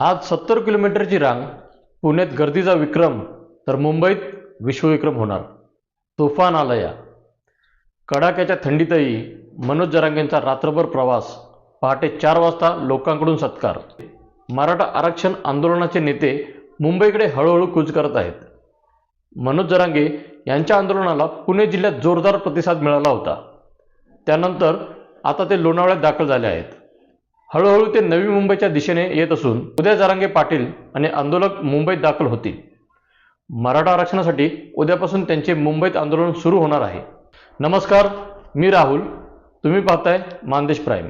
आज सत्तर किलोमीटरची रांग पुण्यात गर्दीचा विक्रम तर मुंबईत विश्वविक्रम होणार. तुफान आलया कडाक्याच्या थंडीतही मनोज जरांगेंचा रात्रभर प्रवास पहाटे चार वाजता लोकांकडून सत्कार. मराठा आरक्षण आंदोलनाचे नेते मुंबईकडे हळूहळू कूच करत आहेत. मनोज जरांगे यांच्या आंदोलनाला पुणे जिल्ह्यात जोरदार प्रतिसाद मिळाला होता. त्यानंतर आता ते लोणावळ्यात दाखल झाले आहेत. हळूहळू ते नवी मुंबईच्या दिशेने येत असून उद्या जारांगे पाटील आणि आंदोलक मुंबईत दाखल होतील. मराठा आरक्षणासाठी उद्यापासून त्यांचे मुंबईत आंदोलन सुरू होणार आहे. नमस्कार मी राहुल. तुम्ही पाहताय मानदेश प्राईम.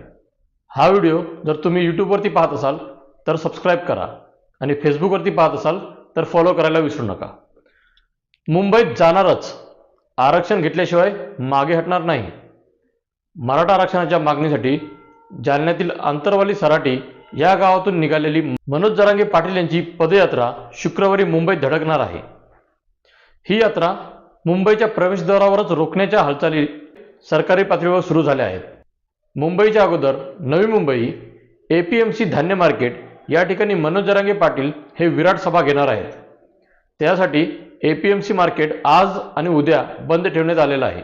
हा व्हिडिओ जर तुम्ही यूट्यूबवरती पाहत असाल तर सबस्क्राईब करा आणि फेसबुकवरती पाहत असाल तर फॉलो करायला विसरू नका. मुंबईत जाणारच आरक्षण घेतल्याशिवाय मागे हटणार नाही. मराठा आरक्षणाच्या मागणीसाठी जालन्यातील आंतरवाली सराटे या गावातून निघालेली मनोज जरांगे पाटील यांची पदयात्रा शुक्रवारी मुंबईत धडकणार आहे. ही यात्रा मुंबईच्या प्रवेशद्वारावरच रोखण्याच्या हालचाली सरकारी पातळीवर सुरू झाल्या आहेत. मुंबईच्या अगोदर Navi Mumbai A P M C धान्य मार्केट या ठिकाणी मनोज जरांगे पाटील हे विराट सभा घेणार आहेत. त्यासाठी A P M C market आज आणि उद्या बंद ठेवण्यात आलेलं आहे.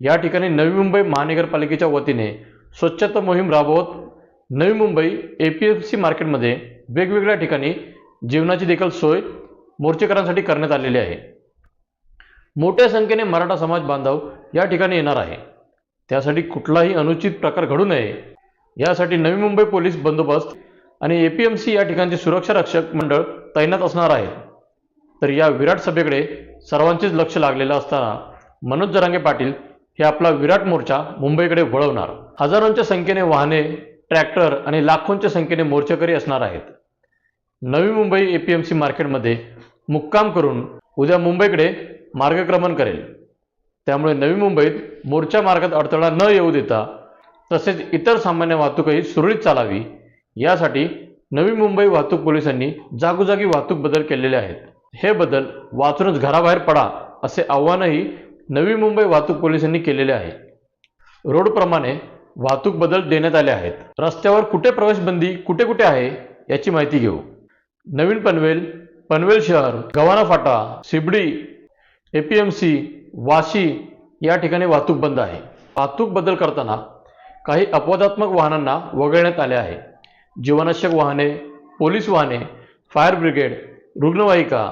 या ठिकाणी नवी मुंबई महानगरपालिकेच्या वतीने स्वच्छता मोहीम राबवत Navi Mumbai A P F C मार्केटमध्ये वेगवेगळ्या ठिकाणी जेवणाची देखील सोय मोर्चेकरांसाठी करण्यात आलेली आहे. मोठ्या संख्येने मराठा समाज बांधव या ठिकाणी येणार आहे. त्यासाठी कुठलाही अनुचित प्रकार घडू नये. यासाठी नवी मुंबई पोलीस बंदोबस्त आणि ए पी एम सी या ठिकाणचे सुरक्षा रक्षक मंडळ तैनात असणार आहे. तर या विराट सभेकडे सर्वांचेच लक्ष लागलेलं असताना मनोज जरांगे पाटील हे आपला विराट मोर्चा मुंबईकडे वळवणार. हजारोंच्या संख्येने वाहने ट्रॅक्टर आणि लाखोंच्या संख्येने मोर्चेकरी असणार आहेत. Navi Mumbai A P M C मार्केटमध्ये मुक्काम करून उद्या मुंबईकडे मार्गक्रमण करेल. त्यामुळे नवी मुंबईत मोर्चा मार्गात अडथळा न येऊ देता तसेच इतर सामान्य वाहतूकही सुरळीत चालावी यासाठी नवी मुंबई वाहतूक पोलिसांनी जागोजागी वाहतूक बदल केलेले आहेत. हे बदल वाचूनच घराबाहेर पडा असे आव्हानही नवी मुंबई वाहतूक पोलिसांनी केलेले आहे. रोडप्रमाणे वाहतूक बदल देण्यात आले आहेत. रस्त्यावर कुठे प्रवेशबंदी कुठे कुठे आहे याची माहिती घेऊ. नवीन पनवेल पनवेल शहर Gavhan Phata CBD A P M C Vashi या ठिकाणी वाहतूक बंद आहे. वाहतूक बदल करताना काही अपवादात्मक वाहनांना वगळण्यात आले आहे. जीवनावश्यक वाहने पोलीस वाहने फायर ब्रिगेड रुग्णवाहिका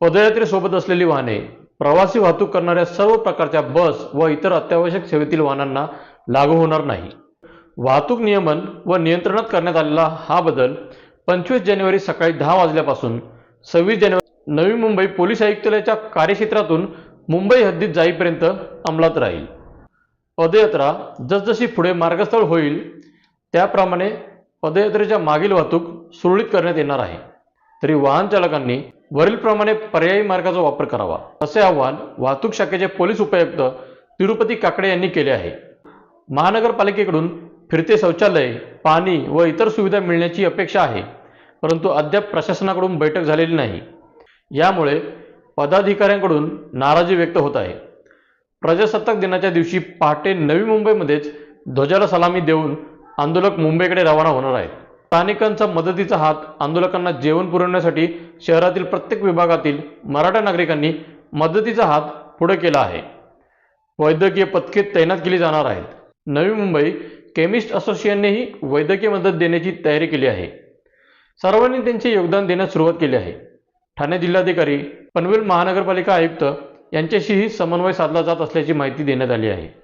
पदयात्रेसोबत असलेली वाहने प्रवासी वाहतूक करणाऱ्या सर्व प्रकारच्या बस व इतर अत्यावश्यक सेवेतील वाहनांना लागू होणार नाही. वाहतूक नियमन व नियंत्रणात करण्यात आलेला हा बदल पंचवीस जानेवारी सकाळी दहा वाजल्यापासून सव्वीस जानेवारी नवी मुंबई पोलीस आयुक्तालयाच्या कार्यक्षेत्रातून मुंबई हद्दीत जाईपर्यंत अंमलात राहील. पदयात्रा जसजशी पुढे मार्गस्थळ होईल त्याप्रमाणे पदयात्रेच्या मागील वाहतूक सुरळीत करण्यात येणार आहे. तरी वाहन चालकांनी वरीलप्रमाणे पर्यायी मार्गाचा वापर करावा असे आवाहन वाहतूक शाखेचे पोलीस उपायुक्त तिरुपती काकडे यांनी केले आहे. महानगरपालिकेकडून फिरते शौचालय पाणी व इतर सुविधा मिळण्याची अपेक्षा आहे परंतु अद्याप प्रशासनाकडून बैठक झालेली नाही. यामुळे पदाधिकाऱ्यांकडून नाराजी व्यक्त होत आहे. प्रजासत्ताक दिनाच्या दिवशी पहाटे नवी मुंबईमध्येच ध्वजाला सलामी देऊन आंदोलक मुंबईकडे रवाना होणार आहेत. स्थानिकांचा मदतीचा हात आंदोलकांना जेवण पुरवण्यासाठी शहरातील प्रत्येक विभागातील मराठा नागरिकांनी मदतीचा हात पुढे केला आहे. वैद्यकीय पथके तैनात केली जाणार आहेत. नवी मुंबई केमिस्ट असोसिएशननेही वैद्यकीय मदत देण्याची तयारी केली आहे. सर्वांनी त्यांचे योगदान देण्यास सुरुवात केली आहे. ठाणे जिल्हाधिकारी पनवेल महानगरपालिका आयुक्त यांच्याशीही समन्वय साधला जात असल्याची माहिती देण्यात आली आहे.